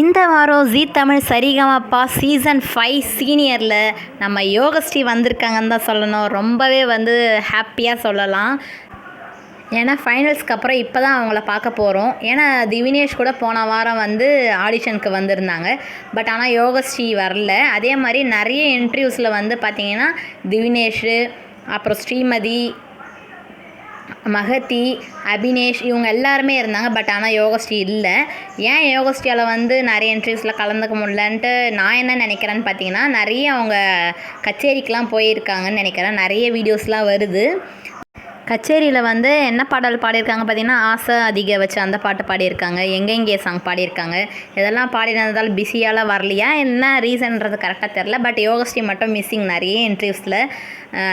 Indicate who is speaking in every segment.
Speaker 1: இந்த வாரம் Zee Tamil Sarigamapa season five சீனியரில் நம்ம யோகஸ்ரீ வந்திருக்காங்கன்னு தான் சொல்லணும். ரொம்பவே வந்து ஹாப்பியாக சொல்லலாம். ஏன்னா ஃபைனல்ஸ்க்கு அப்புறம் இப்போ தான் அவங்கள பார்க்க போகிறோம் ஏன்னா திவினேஷ் கூட போன வாரம் வந்து ஆடிஷனுக்கு வந்திருந்தாங்க. பட் ஆனால் யோகஸ்ரீ வரல. அதே மாதிரி நிறைய இன்டர்வியூஸில் வந்து பார்த்திங்கன்னா திவினேஷு அப்புறம் ஸ்ரீமதி மகதி அபினேஷ் இவங்க எல்லாருமே இருந்தாங்க பட் ஆனால் யோகஸ்ரீ இல்லை. ஏன் யோகஸ்ரீயால் வந்து நிறைய இன்ட்ரிவியூஸில் கலந்துக்க முடியலன்ட்டு நான் என்ன நினைக்கிறேன்னு பார்த்தீங்கன்னா நிறைய அவங்க கச்சேரிக்கெலாம் போயிருக்காங்கன்னு நினைக்கிறேன். நிறைய வீடியோஸ்லாம் வருது. கச்சேரியில் வந்து என்ன பாடல் பாடியிருக்காங்க பார்த்தீங்கன்னா ஆசை அதிக வச்சு அந்த பாட்டு பாடியிருக்காங்க. எங்கெங்கே சாங் பாடியிருக்காங்க. இதெல்லாம் பாடினதால் பிஸியால் வரலையா? என்ன ரீசன்றது கரெக்டாக தெரில பட் யோகஸ்ரீ மட்டும் மிஸ்ஸிங் நிறைய இன்டர்வியூஸில்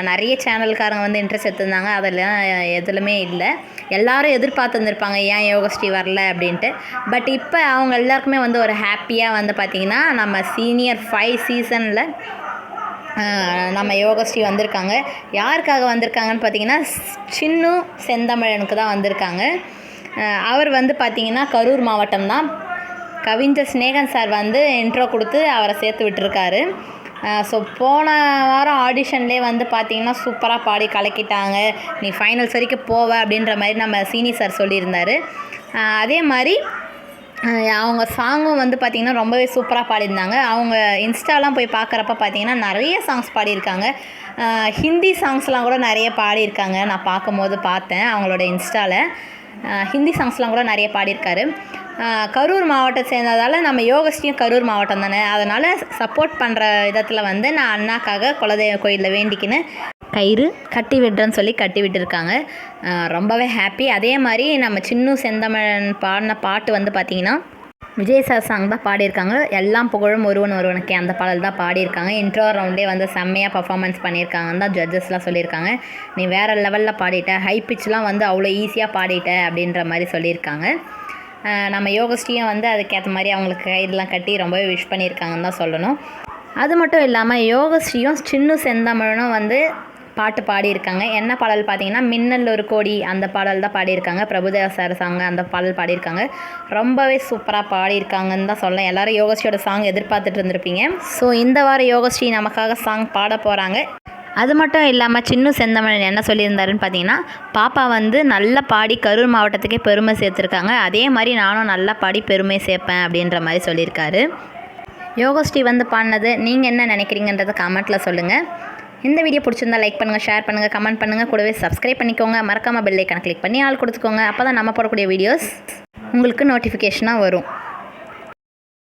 Speaker 1: நிறைய சேனல்காரங்க வந்து இன்ட்ரெஸ்ட் எடுத்திருந்தாங்க. அதெல்லாம் எதுலுமே இல்லை. எல்லாரும் எதிர்பார்த்துருந்துருப்பாங்க ஏன் யோகஸ்ரீ வரல? அப்படின்ட்டு. பட் இப்போ அவங்க எல்லாருக்குமே வந்து ஒரு ஹாப்பியாக வந்து பார்த்திங்கன்னா நம்ம சீனியர் ஃபைவ் சீசனில் நம்ம யோகஸ்ரீ வந்திருக்காங்க. யாருக்காக வந்திருக்காங்கன்னு பார்த்தீங்கன்னா சின்னு செந்தமிழனுக்கு தான் வந்திருக்காங்க. அவர் வந்து பார்த்திங்கன்னா கரூர் மாவட்டம் தான். கவிஞர் ஸ்நேகன் சார் வந்து இன்ட்ரோ கொடுத்து அவரை சேர்த்து விட்டுருக்காரு. ஸோ போன வாரம் ஆடிஷன்லேயே வந்து பார்த்திங்கன்னா சூப்பராக பாடி கலக்கிட்டாங்க. நீ ஃபைனல்ஸ் வரைக்கும் போவ அப்படின்ற மாதிரி நம்ம சீனி சார் சொல்லியிருந்தாரு. அதே மாதிரி அவங்க சாங்கும் வந்து பார்த்திங்கன்னா ரொம்பவே சூப்பராக பாடியிருந்தாங்க. அவங்க இன்ஸ்டாலாம் போய் பார்க்குறப்ப பார்த்திங்கன்னா நிறைய சாங்ஸ் பாடியிருக்காங்க. ஹிந்தி சாங்ஸ்லாம் கூட நிறைய பாடியிருக்காங்க. நான் பார்க்கும்போது பார்த்தேன் அவங்களோட இன்ஸ்டாவில் ஹிந்தி சாங்ஸ்லாம் கூட நிறைய பாடியிருக்காரு. கரூர் மாவட்டம் சேர்ந்ததால் நம்ம யோகஸ்ரீயும் கரூர் மாவட்டம் தானே. அதனால் சப்போர்ட் பண்ணுற விதத்தில் வந்து நான் அண்ணாக்காக குலதெய்வ கோயிலில் வேண்டிக்கின்னு கயிறு கட்டி விடுறேன்னு சொல்லி கட்டி விட்டுருக்காங்க. ரொம்பவே ஹாப்பி அதே மாதிரி நம்ம சின்ன செந்தமிழன் பாடின பாட்டு வந்து பார்த்திங்கன்னா விஜய் சார் சாங் தான் பாடியிருக்காங்க. எல்லாம் புகழும் ஒருவன் ஒருவனுக்கே அந்த பாடல் தான் பாடியிருக்காங்க. இன்ட்ரோ ரவுண்டே வந்து செம்மையாக பர்ஃபார்மன்ஸ் பண்ணியிருக்காங்கன்னு தான் ஜட்ஜஸ்லாம் சொல்லியிருக்காங்க. நீ வேறு லெவலில் பாடிட்ட ஹை பிச்லாம் வந்து அவ்வளோ ஈஸியாக பாடிட்ட அப்படின்ற மாதிரி சொல்லியிருக்காங்க. நம்ம யோகஸ்ரீயும் வந்து அதுக்கேற்ற மாதிரி அவங்களுக்கு கயிறுலாம் கட்டி ரொம்பவே விஷ் பண்ணியிருக்காங்கன்னு தான் சொல்லணும். அது மட்டும் இல்லாமல் யோகஸ்ரீயும் சின்ன செந்தமிழனும் வந்து பாட்டு பாடியிருக்காங்க. என்ன பாடல் பார்த்தீங்கன்னா மின்னல் ஒரு கோடி அந்த பாடல் தான் பாடியிருக்காங்க. பிரபுதேவா சார் சாங் அந்த பாடல் பாடியிருக்காங்க. ரொம்பவே சூப்பராக பாடியிருக்காங்கன்னு தான் சொல்லலாம். எல்லாரும் யோகஸ்ரீயோட சாங் எதிர்பார்த்துட்டு இருந்திருப்பீங்க. ஸோ இந்த வாரம் யோகஸ்ரீ நமக்காக சாங் பாட போகிறாங்க அது மட்டும் இல்லாமல் சின்ன செந்தமணன் என்ன சொல்லியிருந்தாருன்னு பார்த்தீங்கன்னா பாப்பா வந்து நல்லா பாடி கரூர் மாவட்டத்துக்கே பெருமை சேர்த்துருக்காங்க. அதே மாதிரி நானும் நல்லா பாடி பெருமை சேர்ப்பேன் அப்படின்ற மாதிரி சொல்லியிருக்காரு. யோகஸ்ரீ வந்து பாடினது நீங்கள் என்ன நினைக்கிறீங்கன்றதை கமெண்ட்டில் சொல்லுங்கள் இந்த வீடியோ பிடிச்சிருந்தா லைக் பண்ணுங்கள் ஷேர் பண்ணுங்கள் கமெண்ட் பண்ணுங்கள் கூடவே சப்ஸ்கிரைப் பண்ணிக்கோங்க. மறக்காமல் பெல் ஐக்கான கிளிக் பண்ணி ஆள் கொடுத்துக்கோங்க. அப்போ தான் நம்ம போடக்கூடிய வீடியோஸ் உங்களுக்கு நோட்டிஃபிகேஷனாக வரும்.